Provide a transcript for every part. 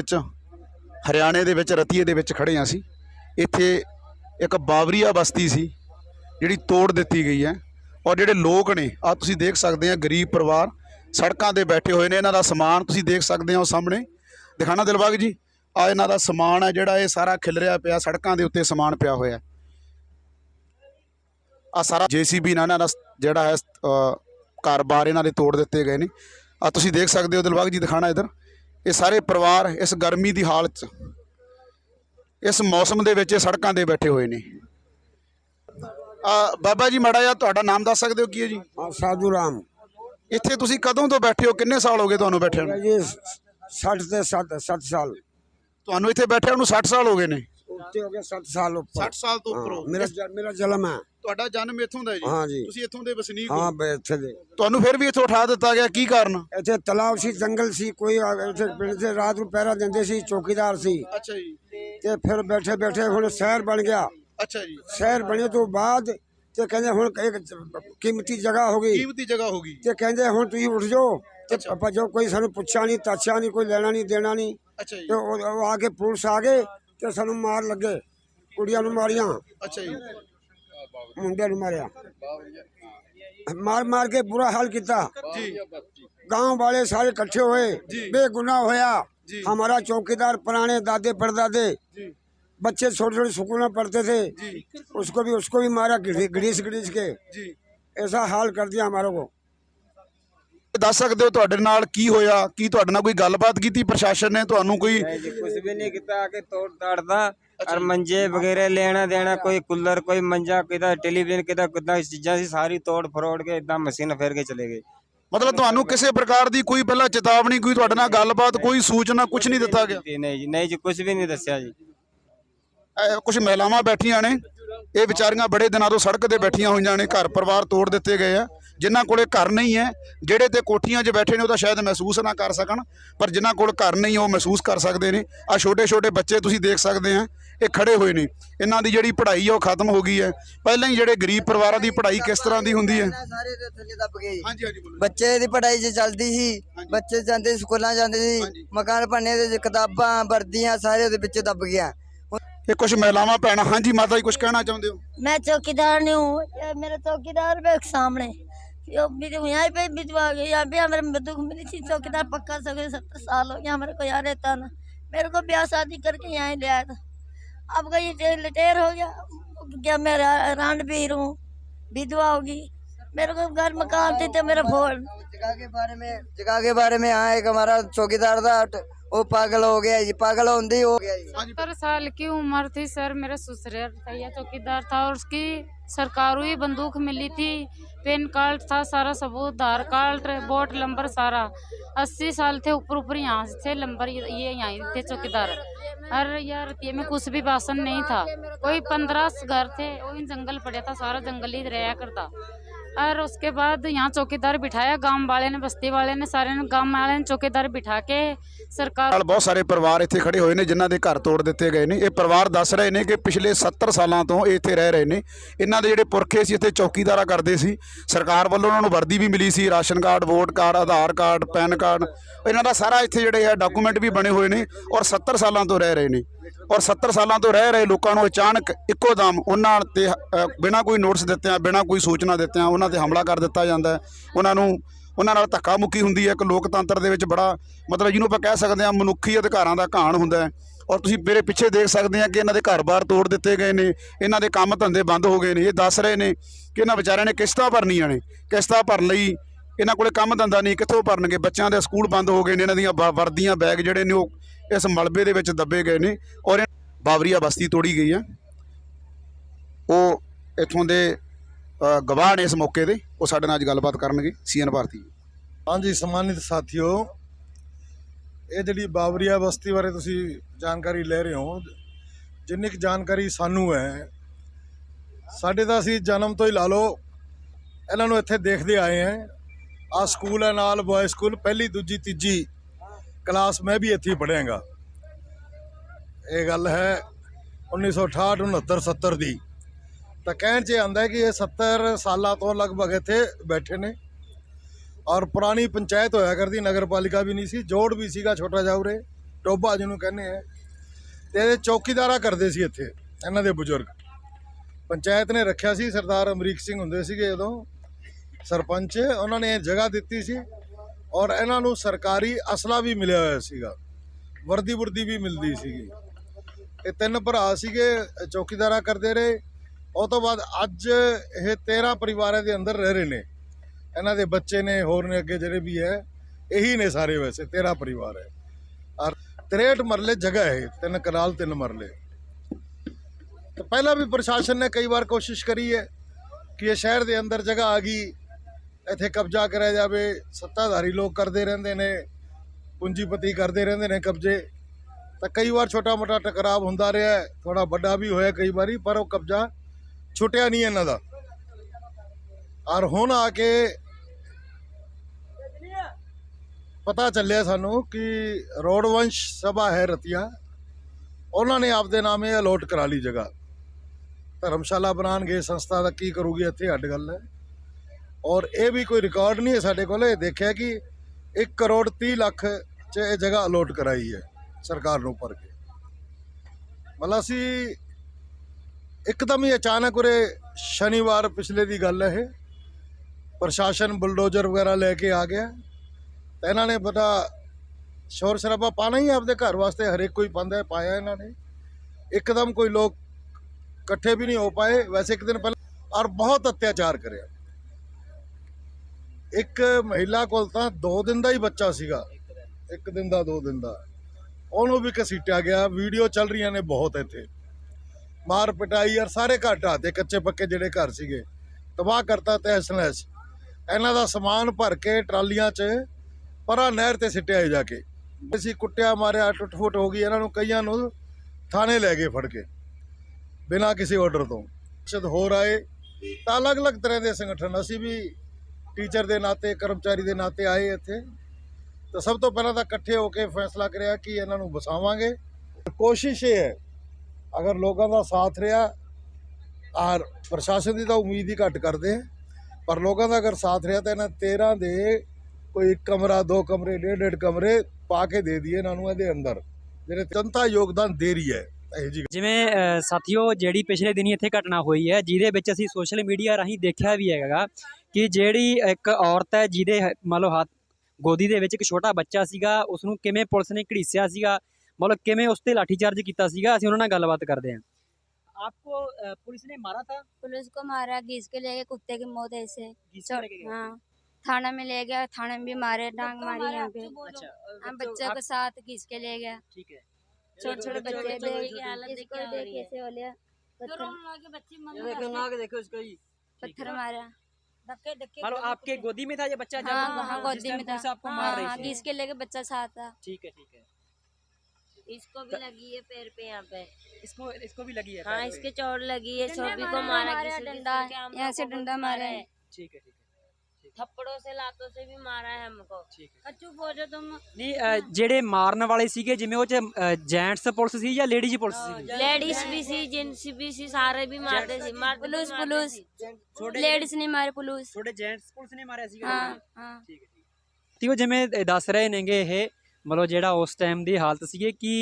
ਵਿੱਚ ਹਰਿਆਣੇ ਦੇ ਵਿੱਚ ਰਤੀਏ ਦੇ ਵਿੱਚ ਖੜੇ ਹਾਂ ਸੀ ਇੱਥੇ ਇੱਕ ਬਾਵਰੀਆ ਬਸਤੀ ਸੀ ਜਿਹੜੀ ਤੋੜ ਦਿੱਤੀ ਗਈ ਹੈ। ਔਰ ਜਿਹੜੇ ਲੋਕ ਨੇ ਆ ਤੁਸੀਂ ਦੇਖ ਸਕਦੇ ਆ ਗਰੀਬ ਪਰਿਵਾਰ ਸੜਕਾਂ ਤੇ ਬੈਠੇ ਹੋਏ ਨੇ। ਇਹਨਾਂ ਦਾ ਸਮਾਨ ਤੁਸੀਂ ਦੇਖ ਸਕਦੇ ਹੋ ਸਾਹਮਣੇ। ਦਿਖਾਣਾ ਦਿਲਬਾਗ ਜੀ ਆ ਇਹਨਾਂ ਦਾ ਸਮਾਨ ਹੈ ਜਿਹੜਾ ਇਹ ਸਾਰਾ ਖਿਲ ਰਿਹਾ ਪਿਆ ਸੜਕਾਂ ਦੇ ਉੱਤੇ ਸਮਾਨ ਪਿਆ ਹੋਇਆ ਆ ਸਾਰਾ ਜੀਸੀਬੀ ਨਾਲ ਇਹਨਾਂ ਦਾ ਜਿਹੜਾ ਹੈ ਅ, ਘਰ-ਬਾਰ ਇਹਨਾਂ ਦੇ ਤੋੜ ਦਿੱਤੇ ਗਏ ਨੇ। ਆ ਤੁਸੀਂ ਦੇਖ ਸਕਦੇ ਹੋ ਦਿਲਬਾਗ ਜੀ ਦਿਖਾਣਾ ਇਧਰ। ਇਹ ਸਾਰੇ ਪਰਿਵਾਰ ਇਸ ਗਰਮੀ ਦੀ ਹਾਲਤ 'ਚ ਇਸ ਮੌਸਮ ਦੇ ਵਿੱਚ ਇਹ ਸੜਕਾਂ ਤੇ ਬੈਠੇ ਹੋਏ ਨੇ। ਆ ਬਾਬਾ ਜੀ ਮਾੜਾ ਜਿਹਾ ਤੁਹਾਡਾ ਨਾਮ ਦੱਸ ਸਕਦੇ ਹੋ ਕੀ ਹੈ ਜੀ? ਹਾਂ ਸਾਧੂ ਰਾਮ। ਇੱਥੇ ਤੁਸੀਂ ਕਦੋਂ ਤੋਂ ਬੈਠੇ ਹੋ? ਕਿੰਨੇ ਸਾਲ ਹੋ ਗਏ ਤੁਹਾਨੂੰ ਬੈਠੇ ਨੂੰ? ਜੀ 60 ਤੇ 7 7 ਸਾਲ। ਤੁਹਾਨੂੰ ਇੱਥੇ ਬੈਠਿਆਂ ਨੂੰ 60 ਸਾਲ ਹੋ ਗਏ ਨੇ। ਉੱਤੇ ਹੋ ਗਏ 7 ਸਾਲ ਉੱਪਰ। 60 ਸਾਲ ਤੋਂ ਉੱਪਰ ਹਾਂ, ਮੇਰਾ ਜ- ਮੇਰਾ ਜਨਮ ਹੈ। ਤੁਹਾਡਾ ਜਨਮ ਇੱਥੋਂ ਦਾ ਹੈ ਜੀ। ਹਾਂ ਜੀ। ਤੁਸੀਂ ਇੱਥੋਂ ਦੇ ਵਸਨੀਕ ਹਾਂ। ਹੋ ਬੇ ਇੱਥੇ ਦੇ। ਤੁਹਾਨੂੰ ਫਿਰ ਵੀ ਇੱਥੋਂ ਉਠਾ ਦਿੱਤਾ ਗਿਆ। ਕੀ ਕਾਰਨ? ਇੱਥੇ ਤਲਾਬ ਸੀ ਜੰਗਲ ਸੀ ਕੋਈ ਆ- ਇੱਥੇ ਪਿੰਡ ਦੇ ਰਾਤ ਨੂੰ ਪਹਿਰਾ ਦਿੰਦੇ ਸੀ ਚੌਕੀਦਾਰ ਸੀ। ਅੱਛਾ ਜੀ। ਤੇ ਫਿਰ ਬੈਠੇ ਬੈਠੇ ਹੁਣ ਸ਼ਹਿਰ ਬਣ ਗਿਆ। ਅੱਛਾ ਜੀ। ਸ਼ਹਿਰ ਬਣੇ ਤੋਂ ਬਾਅਦ ਤੇ ਕਹਿੰਦੇ ਹੁਣ ਇੱਕ ਕੀਮਤੀ ਜਗ੍ਹਾ ਹੋ ਗਈ। ਕੀਮਤੀ ਜਗ੍ਹਾ ਹੋ ਗਈ। ਤੇ ਕਹਿੰਦੇ ਹੁਣ ਤੁਸੀਂ ਉੱਠ ਜਾਓ। ਤੇ। ਆਪਾਂ ਜੋ ਕੋਈ ਸਾਨੂੰ ਪੁੱਛਿਆ ਨਹੀਂ ਤਾਛਿਆ ਨਹੀਂ ਕੋਈ ਲੈਣਾ ਨਹੀਂ ਦੇਣਾ ਨਹੀਂ। ਅੱਛਾ ਜੀ। ਤੇ ਉਹ ਉਹ ਆ ਕੇ ਪੁਲਿਸ ਆ ਗਏ। ਤੇ ਸਾਨੂੰ ਮਾਰ ਲੱਗੇ ਕੁੜੀਆਂ ਨੂੰ ਮਾਰੀਆਂ ਅੱਛਾ ਜੀ ਮੁੰਡੇ ਨੂੰ ਮਾਰਿਆ ਮਾਰ ਮਾਰ ਕੇ ਬੁਰਾ ਹਾਲ ਕੀਤਾ ਜੀ गांव वाले सारे इकट्ठे हुए जी। बेगुनाह होया जी। हमारा चौकीदार पुराने दादे परदादे ਜੀ बच्चे छोटे छोटे स्कूल में पढ़ते थे जी उसको भी उसको भी मारा घड़ीस घड़ीस के ਜੀ ऐसा हाल कर दिया हमारे को ਦੱਸ ਸਕਦੇ ਹੋ ਤੁਹਾਡੇ ਨਾਲ ਕੀ ਹੋਇਆ ਕੀ ਤੁਹਾਡੇ ਨਾਲ ਕੋਈ ਗੱਲਬਾਤ ਕੀਤੀ ਪ੍ਰਸ਼ਾਸਨ ਨੇ ਤੁਹਾਨੂੰ ਕੋਈ नहीं जी कुछ भी नहीं किया आके तोड़ ताड़ था और मंजे वगैरह लेना देना कोई कूलर कोई मंजा किधर टेलीविजन किधर कितना चीजा सी सारी तोड़ फरोड़ के एकदम मशीन फेर के चले गए ਮਤਲਬ ਤੁਹਾਨੂੰ ਕਿਸੇ ਪ੍ਰਕਾਰ ਦੀ ਕੋਈ ਪਹਿਲਾਂ ਚੇਤਾਵਨੀ ਕੋਈ ਤੁਹਾਡੇ ਨਾਲ ਗੱਲਬਾਤ ਕੋਈ ਸੂਚਨਾ ਕੁਝ ਨਹੀਂ ਦਿੱਤਾ ਗਿਆ जी, नहीं जी नहीं जी कुछ भी नहीं दसिया जी ਕੁਝ ਮਹਿਲਾਵਾਂ ਬੈਠੀਆਂ ਨੇ ਇਹ ਵਿਚਾਰੀਆਂ ਬੜੇ ਦਿਨਾਂ ਤੋਂ ਸੜਕ ਤੇ ਬੈਠੀਆਂ ਹੋਈਆਂ ਨੇ ਘਰ ਪਰਿਵਾਰ ਤੋੜ ਦਿੱਤੇ ਗਏ ਆ। ਜਿਨ੍ਹਾਂ ਕੋਲੇ ਘਰ ਨਹੀਂ ਹੈ ਜਿਹੜੇ ਤੇ ਕੋਠੀਆਂ 'ਚ ਬੈਠੇ ਨੇ ਉਹ ਤਾਂ ਸ਼ਾਇਦ ਮਹਿਸੂਸ ਨਾ ਕਰ ਸਕਣ ਪਰ ਜਿਨ੍ਹਾਂ ਕੋਲ ਘਰ ਨਹੀਂ ਉਹ ਮਹਿਸੂਸ ਕਰ ਸਕਦੇ ਨੇ। ਆ ਛੋਟੇ ਛੋਟੇ ਬੱਚੇ ਤੁਸੀਂ ਦੇਖ ਸਕਦੇ ਆ ਇਹ ਖੜੇ ਹੋਏ ਨੇ। ਇਹਨਾਂ ਦੀ ਜਿਹੜੀ ਪੜ੍ਹਾਈ ਆ ਉਹ ਖਤਮ ਹੋ ਗਈ ਹੈ। ਪਹਿਲਾਂ ਹੀ ਜਿਹੜੇ ਗਰੀਬ ਪਰਿਵਾਰਾਂ ਦੀ ਪੜ੍ਹਾਈ ਕਿਸ ਤਰ੍ਹਾਂ ਦੀ ਹੁੰਦੀ ਹੈ? ਸਾਰੇ ਦੇ ਥੱਲੇ ਦੱਬ ਗਏ ਹਾਂਜੀ ਹਾਂਜੀ ਬੋਲੋ। ਬੱਚੇ ਦੀ ਪੜ੍ਹਾਈ ਜੇ ਚੱਲਦੀ ਸੀ ਬੱਚੇ ਜਾਂਦੇ ਸਕੂਲਾਂ ਜਾਂਦੇ ਸੀ ਮਕਾਨ ਬਣਨੇ ਦੇ ਕਿਤਾਬਾਂ ਵਰਦੀਆਂ ਸਾਰੇ ਉਹਦੇ ਵਿੱਚ ਦੱਬ ਗਿਆ। ਇਹ ਕੁਝ ਮਹਿਲਾਵਾਂ ਭੈਣਾਂ ਹਾਂਜੀ ਮਾਤਾ ਜੀ ਕੁਝ ਕਹਿਣਾ ਚਾਹੁੰਦੇ ਹੋ मैं चौकीदार नहीं हूँ ये मेरा चौकीदार भी एक सामने यो भी- यहाँ पे बिजवा गई यहाँ पे हमारे दुख मिली थी चौकीदार पक्का सगे सत्तर साल हो गया हमारे को यहाँ रहता ना मेरे को ब्याह शादी करके यहाँ ही ले आया था अब कहीं टे- रिटायर हो गया क्या मैं रा- रांडवीर हूँ विधवा होगी मेरे को घर मकान थी तो मेरा फोन जगह के बारे में जगह के बारे में यहाँ एक हमारा चौकीदार था ट- वो पागल हो गया जी पागल हो गया सत्तर साल की उम्र थी सर मेरा ससुराल था या चौकीदार था और उसकी सरकारों ही बंदूक मिली थी पेन कार्ड था सारा सबूत आधार कार्ड वोट नंबर सारा अस्सी साल थे ऊपर ऊपर यहाँ थे नंबर ये यहाँ थे चौकीदार और यार ये में कुछ भी भाषण नहीं था कोई पंद्रह घर थे वही जंगल पड़ा था सारा जंगल ही रहा करता और उसके बाद यहाँ चौकीदार बिठाया गांव वाले ने बस्ती वाले ने सारे ने गांव वाले ने चौकीदार बिठा के सरकार ਨਾਲ ਬਹੁਤ ਸਾਰੇ ਪਰਿਵਾਰ ਇੱਥੇ ਖੜੇ ਹੋਏ ਨੇ ਜਿਨ੍ਹਾਂ ਦੇ ਘਰ ਤੋੜ ਦਿੱਤੇ ਗਏ ਨੇ ਇਹ ਪਰਿਵਾਰ ਦੱਸ ਰਹੇ ਨੇ ਕਿ ਪਿਛਲੇ 70 ਸਾਲਾਂ ਤੋਂ ਇਹ ਇੱਥੇ ਰਹਿ ਰਹੇ ਨੇ ਇਹਨਾਂ ਦੇ ਜਿਹੜੇ ਪੁਰਖੇ ਸੀ ਇੱਥੇ ਚੌਕੀਦਾਰਾ ਕਰਦੇ ਸੀ ਸਰਕਾਰ ਵੱਲੋਂ ਉਹਨਾਂ ਨੂੰ ਵਰਦੀ ਵੀ ਮਿਲੀ ਸੀ ration card vote card Aadhaar card PAN card ਇਹਨਾਂ ਦਾ ਸਾਰਾ ਇੱਥੇ ਜਿਹੜੇ ਹੈ ਡਾਕੂਮੈਂਟ ਵੀ ਬਣੇ ਹੋਏ ਨੇ ਔਰ 70 ਸਾਲਾਂ ਤੋਂ ਰਹਿ ਰਹੇ ਨੇ ਔਰ 70 ਸਾਲਾਂ ਤੋਂ ਰਹਿ ਰਹੇ ਲੋਕਾਂ ਨੂੰ ਅਚਾਨਕ ਇੱਕੋ ਦਮ ਉਹਨਾਂ ਤੇ ਬਿਨਾਂ ਕੋਈ ਨੋਟਿਸ ਦਿੱਤਿਆਂ, ਬਿਨਾਂ ਕੋਈ ਸੂਚਨਾ ਦਿੱਤਿਆਂ ਉਹਨਾਂ ਤੇ ਹਮਲਾ ਕਰ ਦਿੱਤਾ ਜਾਂਦਾ ਹੈ। ਉਹਨਾਂ ਨੂੰ, ਉਹਨਾਂ ਨਾਲ ਧੱਕਾ ਮੁੱਕੀ ਹੁੰਦੀ ਹੈ। ਇੱਕ ਲੋਕਤੰਤਰ ਦੇ ਵਿੱਚ ਬੜਾ ਮਤਲਬ ਜਿਹਨੂੰ ਆਪਾਂ ਕਹਿ ਸਕਦੇ ਹਾਂ ਮਨੁੱਖੀ ਅਧਿਕਾਰਾਂ ਦਾ ਘਾਣ ਹੁੰਦਾ ਹੈ। ਔਰ ਤੁਸੀਂ ਮੇਰੇ ਪਿੱਛੇ ਦੇਖ ਸਕਦੇ ਆ ਕਿ ਇਹਨਾਂ ਦੇ ਘਰ-ਬਾਰ ਤੋੜ ਦਿੱਤੇ ਗਏ ਨੇ। ਇਹਨਾਂ ਦੇ ਕੰਮ ਧੰਦੇ ਬੰਦ ਹੋ ਗਏ ਨੇ। ਇਹ ਦੱਸ ਰਹੇ ਨੇ ਕਿ ਇਹਨਾਂ ਵਿਚਾਰਿਆਂ ਨੇ ਕਿਸ਼ਤਾਂ ਭਰਨੀਆਂ ਨੇ। ਕਿਸ਼ਤਾਂ ਭਰਨ ਲਈ ਇਹਨਾਂ ਕੋਲੇ ਕੰਮ ਧੰਦਾ ਨਹੀਂ, ਕਿੱਥੋਂ ਭਰਨਗੇ? ਬੱਚਿਆਂ ਦੇ ਸਕੂਲ ਬੰਦ ਹੋ ਗਏ ਨੇ। ਇਹਨਾਂ ਦੀਆਂ ਬ- ਵਰਦੀਆਂ, ਬੈਗ ਜਿਹੜੇ ਨੇ ਉਹ ਇਸ ਮਲਬੇ ਦੇ ਵਿੱਚ ਦੱਬੇ ਗਏ ਨੇ ਔਰ ਇਹ ਬਾਬਰੀਆ ਬਸਤੀ ਤੋੜੀ ਗਈ ਹੈ ਉਹ ਇੱਥੋਂ ਦੇ ਗਵਾਹ ਨੇ ਇਸ ਮੌਕੇ ਦੇ। ਉਹ ਸਾਡੇ ਨਾਲ ਅੱਜ ਗੱਲਬਾਤ ਕਰਨਗੇ, ਸੀਐਨ ਭਾਰਤੀ। ਹਾਂਜੀ, ਸਨਮਾਨਿਤ ਸਾਥੀਓ, ਇਹ ਜਿਹੜੀ ਬਾਬਰੀਆ ਬਸਤੀ ਬਾਰੇ ਤੁਸੀਂ ਜਾਣਕਾਰੀ ਲੈ ਰਹੇ ਹੋ, ਜਿੰਨੀ ਕੁ ਜਾਣਕਾਰੀ ਸਾਨੂੰ ਹੈ, ਸਾਡੇ ਤਾਂ ਅਸੀਂ ਜਨਮ ਤੋਂ ਹੀ ਲਾ ਲਓ, ਇਹਨਾਂ ਨੂੰ ਇੱਥੇ ਦੇਖਦੇ ਆਏ ਹਾਂ। ਆ ਸਕੂਲ ਹੈ ਨਾਲ ਬॉय ਸਕੂਲ, ਪਹਿਲੀ, ਦੂਜੀ, ਤੀਜੀ ਕਲਾਸ ਮੈਂ ਵੀ ਇੱਥੇ ਹੀ ਪੜ੍ਹਾਂਗਾ ਇਹ ਗੱਲ ਹੈ 1968 69 70 ਦੀ। ਤਾਂ ਕਹਿਣ 'ਚ ਇਹ ਆਉਂਦਾ ਕਿ ਇਹ 70 ਸਾਲਾਂ ਤੋਂ ਲਗਭਗ ਇੱਥੇ ਬੈਠੇ ਨੇ। ਔਰ ਪੁਰਾਣੀ ਪੰਚਾਇਤ ਹੋਇਆ ਕਰਦੀ ਨਗਰ ਪਾਲਿਕਾ ਵੀ ਨਹੀਂ ਸੀ, ਜੋੜ ਵੀ ਸੀਗਾ ਛੋਟਾ ਜਿਹਾ ਉਰੇ ਟੋਬਾ ਜਿਹਨੂੰ ਕਹਿੰਦੇ ਆ। ਤੇ ਇਹਦੇ ਚੌਕੀਦਾਰਾ ਕਰਦੇ ਸੀ ਇੱਥੇ, ਇਹਨਾਂ ਦੇ ਬਜ਼ੁਰਗ। ਪੰਚਾਇਤ ਨੇ ਰੱਖਿਆ ਸੀ, ਸਰਦਾਰ ਅਮਰੀਕ ਸਿੰਘ ਹੁੰਦੇ ਸੀਗੇ ਉਦੋਂ। ਸਰਪੰਚ, ਉਹਨਾਂ ਨੇ ਇਹ ਜਗ੍ਹਾ ਦਿੱਤੀ ਸੀ। ਔਰ ਇਹਨਾਂ ਨੂੰ ਸਰਕਾਰੀ ਅਸਲਾ ਵੀ ਮਿਲਿਆ ਹੋਇਆ ਸੀਗਾ। ਵਰਦੀ ਵਰਦੀ ਵੀ ਮਿਲਦੀ ਸੀਗੀ। ਇਹ ਤਿੰਨ ਭਰਾ ਸੀਗੇ ਚੌਕੀਦਾਰਾ ਕਰਦੇ ਰਹੇ। ਉਹ ਤੋਂ ਬਾਅਦ ਅੱਜ ਇਹ 13 ਪਰਿਵਾਰਾਂ ਦੇ ਅੰਦਰ ਰਹਿ ਰਹੇ ਨੇ। ਇਹਨਾਂ ਦੇ ਬੱਚੇ ਨੇ, ਹੋਰ ਨੇ ਅੱਗੇ ਜਿਹੜੇ ਵੀ ਹੈ, ਇਹੀ ਨੇ ਸਾਰੇ ਵੈਸੇ 13 ਪਰਿਵਾਰ ਹੈ। ਔਰ 63 ਮਰਲੇ ਜਗ੍ਹਾ ਹੈ ਤਿੰਨ ਕਨਾਲ, ਤਿੰਨ ਮਰਲੇ। ਤਾਂ ਪਹਿਲਾਂ ਵੀ ਪ੍ਰਸ਼ਾਸਨ ਨੇ ਕਈ ਵਾਰ ਕੋਸ਼ਿਸ਼ ਕਰੀ ਹੈ ਕਿ ਇਹ ਸ਼ਹਿਰ ਦੇ ਅੰਦਰ ਜਗ੍ਹਾ ਆ ਗਈ। ਇੱਥੇ ਕਬਜ਼ਾ ਕਰਿਆ ਜਾਵੇ ਸੱਤਾਧਾਰੀ ਲੋਕ ਕਰਦੇ ਰਹਿੰਦੇ ਨੇ ਪੂੰਜੀਪਤੀ ਕਰਦੇ ਰਹਿੰਦੇ ਨੇ ਕਬਜ਼ੇ ਤਾਂ ਕਈ ਵਾਰ ਛੋਟਾ ਮੋਟਾ ਟਕਰਾਵ ਹੁੰਦਾ ਰਿਹਾ ਹੈ, ਥੋੜਾ ਵੱਡਾ ਵੀ ਹੋਇਆ ਕਈ ਵਾਰੀ ਪਰ ਉਹ ਕਬਜ਼ਾ ਛੁੱਟਿਆ ਨਹੀਂ ਇਹਨਾਂ ਦਾ। ਔਰ ਹੁਣ ਆ ਕੇ ਪਤਾ ਚੱਲਿਆ ਸਾਨੂੰ ਕਿ ਰੋਡਵੰਸ਼ ਸਭਾ ਹੈ ਰਤੀਆ ਉਹਨਾਂ ਨੇ ਆਪਦੇ ਨਾਮੇ ਅਲੋਟ ਕਰਾ ਲਈ ਜਗ੍ਹਾ। ਧਰਮਸ਼ਾਲਾ ਬਣਾਉਣਗੇ ਸੰਸਥਾ ਦਾ ਕੀ ਕਰੂਗੀ ਇੱਥੇ ਅੱਡ ਗੱਲ ਹੈ। ਔਰ ਇਹ ਵੀ ਕੋਈ ਰਿਕਾਰਡ ਨਹੀਂ ਹੈ ਸਾਡੇ ਕੋਲ। ਇਹ ਦੇਖਿਆ ਕਿ 1 ਕਰੋੜ 30 ਲੱਖ ਚ ਇਹ ਜਗ੍ਹਾ ਅਲੋਟ ਕਰਾਈ ਹੈ ਸਰਕਾਰ ਨੂੰ ਉੱਪਰ ਕੇ। ਮਤਲਬ ਅਸੀਂ ਇੱਕਦਮ ਹੀ ਅਚਾਨਕ ਉਰੇ ਸ਼ਨੀਵਾਰ ਪਿਛਲੇ ਦੀ ਗੱਲ ਹੈ ਇਹ। ਪ੍ਰਸ਼ਾਸਨ ਬੁਲਡੋਜ਼ਰ ਵਗੈਰਾ ਲੈ ਕੇ ਆ ਗਿਆ। ਤਾਂ ਇਹਨਾਂ ਨੇ ਬੜਾ ਸ਼ੋਰ ਸ਼ਰਾਬਾ ਪਾਣਾ ਹੀ ਹੈ ਆਪਦੇ ਘਰ ਵਾਸਤੇ, ਹਰੇਕ ਕੋਈ ਪਾਉਂਦਾ ਪਾਇਆ ਇਹਨਾਂ ਨੇ। ਇੱਕਦਮ ਕੋਈ ਲੋਕ ਇਕੱਠੇ ਵੀ ਨਹੀਂ ਹੋ ਪਾਏ। ਵੈਸੇ ਇੱਕ ਦਿਨ ਪਹਿਲਾਂ ਔਰ ਬਹੁਤ ਅਤਿਆਚਾਰ ਕਰਿਆ। ਇੱਕ ਮਹਿਲਾ ਕੋਲ ਤਾਂ 2 ਦਿਨ ਦਾ ਹੀ ਬੱਚਾ ਸੀਗਾ। ਇੱਕ ਦਿਨ ਦਾ 2 ਦਿਨ ਦਾ। ਉਹਨੂੰ ਵੀ ਘਸੀਟਿਆ ਗਿਆ। ਵੀਡੀਓ ਚੱਲ ਰਹੀਆਂ ਨੇ ਬਹੁਤ ਇੱਥੇ। ਮਾਰ ਪਟਾਈ ਔਰ ਸਾਰੇ ਘਰ ਢਾਤੇ ਕੱਚੇ ਪੱਕੇ ਜਿਹੜੇ ਘਰ ਸੀਗੇ। ਤਬਾਹ ਕਰਤਾ ਤਹਿਸ ਨਹਿਸ ਇਹਨਾਂ ਦਾ ਸਮਾਨ ਭਰ ਕੇ ਟਰਾਲੀਆਂ 'ਚ ਪਰਾਂ ਨਹਿਰ ਤੇ ਸਿੱਟਿਆ ਜਾ ਕੇ। ਅਸੀਂ ਕੁੱਟਿਆ, ਮਾਰਿਆ ਟੁੱਟ ਫੁੱਟ ਹੋ ਗਈ। ਇਹਨਾਂ ਨੂੰ ਕਈਆਂ ਨੂੰ ਥਾਣੇ ਲੈ ਗਏ ਫੜ ਕੇ, ਬਿਨਾਂ ਕਿਸੇ ਆਰਡਰ ਤੋਂ। ਸ਼ਦ ਹੋਰ ਆਏ। ਤਾਂ ਅਲੱਗ-ਅਲੱਗ ਤਰ੍ਹਾਂ ਦੇ ਸੰਗਠਨ। ਅਸੀਂ ਵੀ ਟੀਚਰ ਦੇ ਨਾਤੇ, ਕਰਮਚਾਰੀ ਦੇ ਨਾਤੇ ਆਏ ਇੱਥੇ। ਤਾਂ ਸਭ ਤੋਂ ਪਹਿਲਾਂ ਤਾਂ ਇਕੱਠੇ ਹੋ ਕੇ ਫੈਸਲਾ ਕਰਿਆ ਕਿ ਇਹਨਾਂ ਨੂੰ ਵਸਾਵਾਂਗੇ। ਕੋਸ਼ਿਸ਼ ਇਹ ਹੈ, ਅਗਰ ਲੋਕਾਂ ਦਾ ਸਾਥ ਰਿਹਾ ਔਰ ਪ੍ਰਸ਼ਾਸਨ ਦੀ ਤਾਂ ਉਮੀਦ ਹੀ ਘੱਟ ਕਰਦੇ ਹੈ। ਪਰ ਲੋਕਾਂ ਦਾ ਅਗਰ ਸਾਥ ਰਿਹਾ ਤਾਂ ਇਹਨਾਂ 13 ਦੇ ਕੋਈ ਇੱਕ ਕਮਰਾ, ਦੋ ਕਮਰੇ ਡੇਢ ਡੇਢ ਕਮਰੇ ਪਾ ਕੇ ਦੇ ਦਈਏ ਇਹਨਾਂ ਨੂੰ ਇਹਦੇ ਅੰਦਰ। ਜਿਹੜੇ ਜਨਤਾ ਯੋਗਦਾਨ ਦੇ ਰਹੀ ਹੈ, ਇਹ ਜੀ। ਜਿਵੇਂ ਸਾਥੀਓ, ਜਿਹੜੀ ਪਿਛਲੇ ਦਿਨੀ ਇੱਥੇ ਘਟਨਾ ਹੋਈ ਹੈ, ਜਿਹਦੇ ਵਿੱਚ ਅਸੀਂ ਸੋਸ਼ਲ ਮੀਡੀਆ ਰਾਹੀਂ ਦੇਖਿਆ ਵੀ ਹੈਗਾ ਕਿ ਜਿਹੜੀ ਇੱਕ ਔਰਤ ਹੈ ਜਿਹਦੇ ਹ- ਮੰਨ ਲਓ ਹੱਥ ਗੋਦੀ ਦੇ ਵਿੱਚ ਇੱਕ ਛੋਟਾ ਬੱਚਾ ਸੀਗਾ ਉਸ ਨੂੰ ਕਿਵੇਂ ਪੁਲਿਸ ਨੇ ਘੜੀਸਿਆ ਸੀਗਾ ਮਤਲਬ ਕਿਵੇਂ ਉਸ ਤੇ ਲਾਠੀਚਾਰਜ ਕੀਤਾ ਸੀਗਾ ਅਸੀਂ ਉਹਨਾਂ ਨਾਲ ਗੱਲਬਾਤ ਕਰਦੇ ਹਾਂ आपको पुलिस ने मारा था पुलिस को मारा घीस के ले गए कुत्ते की मौत ऐसे घीस के लेके गए? हाँ थाना में ले गया थाने में भी मारे डांग मारी यहाँ पे अच्छा अ, हम तो बच्चों आप- के साथ घीस के ले गया ठीक है छोटे छोटे बच्चों- बच्चे बच्चों- देख बच्चों- इसको देख कैसे हो लिया पत्थर देखो इसका ही पत्थर मारा मतलब आपके गोदी में था ये बच्चा जब हाँ हाँ गोदी में था। आपको हाँ मार हाँ रही घीस थी लेके बच्चा साथ था। ठीक है ठीक है। इसको भी लगी है पैर पे यहाँ पे। इसको इसको भी लगी है हाँ इसके चोट लगी है सभी को मारा किसी- डंडा यहाँ से डंडा मारा है। है। ठीक है ठीक है। थप्पड़ों से लातों से भी मारा है हमको ठीक है चुप हो जाओ तुम ਨਹੀਂ ਅ, ਜਿਹੜੇ ਮਾਰਨ ਵਾਲੇ ਸੀਗੇ ਜਿਵੇਂ ਉਹ ਚ ਜੈਂਟਸ ਪੁਲਿਸ ਸੀ ਜਾਂ ਲੇਡੀਜ਼ ਪੁਲਿਸ ਸੀ लेडीज भी सी जेंट्स भी सी सारे भी मारते सी मारते पुलिस भी मारते पुलिस सी। लेडीज नहीं मारे पुलिस ਤੁਹਾਡੇ ਜੈਂਟਸ ਪੁਲਿਸ ਨੇ ਮਾਰਿਆ ਸੀਗਾ हाँ हाँ ਠੀਕ ਹੈ ਠੀਕ ਹੈ ਜਿਵੇਂ ਇਹ ਦੱਸ ਰਹੇ ਨੇਗੇ ਇਹ ਮਤਲਬ ਜਿਹੜਾ ਉਸ ਟਾਈਮ ਦੀ ਹਾਲਤ ਸੀਗੀ ਕਿ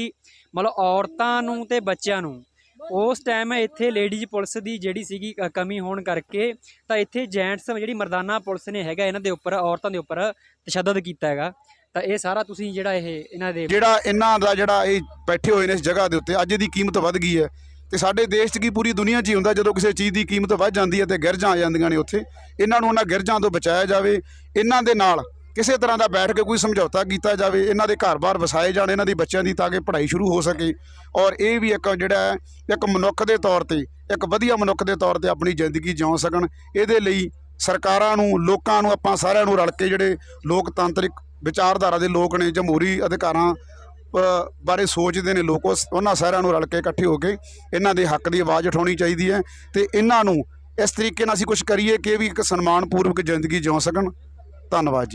ਮਤਲਬ ਔਰਤਾਂ ਨੂੰ ਤੇ ਬੱਚਿਆਂ ਨੂੰ ਉਸ ਟਾਈਮ ਇੱਥੇ ਲੇਡੀਜ਼ ਪੁਲਿਸ ਦੀ ਜਿਹੜੀ ਸੀਗੀ ਕਮੀ ਹੋਣ ਕਰਕੇ ਤਾਂ ਇੱਥੇ ਜੈਂਟਸ ਜਿਹੜੀ ਮਰਦਾਨਾ ਪੁਲਿਸ ਨੇ ਹੈਗਾ, ਇਹਨਾਂ ਦੇ ਉੱਪਰ, ਔਰਤਾਂ ਦੇ ਉੱਪਰ ਤਸ਼ੱਦਦ ਕੀਤਾ ਹੈਗਾ। ਤਾਂ ਇਹ ਸਾਰਾ ਤੁਸੀਂ ਜਿਹੜਾ ਇਹ, ਇਹਨਾਂ ਦੇ ਜਿਹੜਾ ਇਹਨਾਂ ਦਾ ਜਿਹੜਾ ਇਹ ਬੈਠੇ ਹੋਏ ਨੇ ਇਸ ਜਗ੍ਹਾ ਦੇ ਉੱਤੇ, ਅੱਜ ਦੀ ਕੀਮਤ ਵੱਧ ਗਈ ਹੈ। ਤੇ ਸਾਡੇ ਦੇਸ਼ 'ਚ ਕੀ ਪੂਰੀ ਦੁਨੀਆ 'ਚ ਹੀ ਹੁੰਦਾ, ਜਦੋਂ ਕਿਸੇ ਚੀਜ਼ ਦੀ ਕੀਮਤ ਵੱਧ ਜਾਂਦੀ ਹੈ ਤੇ ਗਿਰਜਾਂ ਆ ਜਾਂਦੀਆਂ ਨੇ ਉੱਥੇ। ਇਹਨਾਂ ਨੂੰ ਉਹਨਾਂ ਗਿਰਜਾਂ ਤੋਂ ਬਚਾਇਆ ਜਾਵੇ। ਇਹਨਾਂ ਦੇ ਨਾਲ ਕਿਸੇ ਤਰ੍ਹਾਂ ਦਾ ਬੈਠ ਕੇ ਕੋਈ ਸਮਝੌਤਾ ਕੀਤਾ ਜਾਵੇ ਇਹਨਾਂ ਦੇ ਘਰ-ਬਾਰ ਵਸਾਏ ਜਾਣ ਇਹਨਾਂ ਦੀ ਬੱਚਿਆਂ ਦੀ ਤਾਂ ਕਿ ਪੜ੍ਹਾਈ ਸ਼ੁਰੂ ਹੋ ਸਕੇ। ਔਰ ਇਹ ਵੀ ਇੱਕ ਜਿਹੜਾ ਹੈ ਇੱਕ ਮਨੁੱਖ ਦੇ ਤੌਰ ਤੇ ਇੱਕ ਵਧੀਆ ਮਨੁੱਖ ਦੇ ਤੌਰ ਤੇ ਆਪਣੀ ਜ਼ਿੰਦਗੀ ਜਿਉ ਸਕਣ। ਇਹਦੇ ਲਈ ਸਰਕਾਰਾਂ ਨੂੰ ਲੋਕਾਂ ਨੂੰ ਆਪਾਂ ਸਾਰਿਆਂ ਨੂੰ ਰਲ ਕੇ ਜਿਹੜੇ ਲੋਕਤਾਂਤਰਿਕ ਵਿਚਾਰਧਾਰਾ ਦੇ ਲੋਕ ਨੇ ਜਮਹੂਰੀ ਅਧਿਕਾਰਾਂ ਅ, ਬਾਰੇ ਸੋਚਦੇ ਨੇ ਲੋਕ ਉਸ- ਉਹਨਾਂ ਸਾਰਿਆਂ ਨੂੰ ਰਲ ਕੇ ਇਕੱਠੇ ਹੋ ਕੇ ਇਹਨਾਂ ਦੇ ਹੱਕ ਦੀ ਆਵਾਜ਼ ਉਠਾਉਣੀ ਚਾਹੀਦੀ ਹੈ ਤੇ ਇਹਨਾਂ ਨੂੰ ਇਸ ਤਰੀਕੇ ਨਾਲ ਅਸੀਂ ਕੁਝ ਕਰੀਏ ਕਿ ਇਹ ਵੀ ਇੱਕ ਸਨਮਾਨਪੂਰਵਕ ਜ਼ਿੰਦਗੀ ਜਿਉ ਸਕਣ। ਧੰਨਵਾਦ ਜੀ।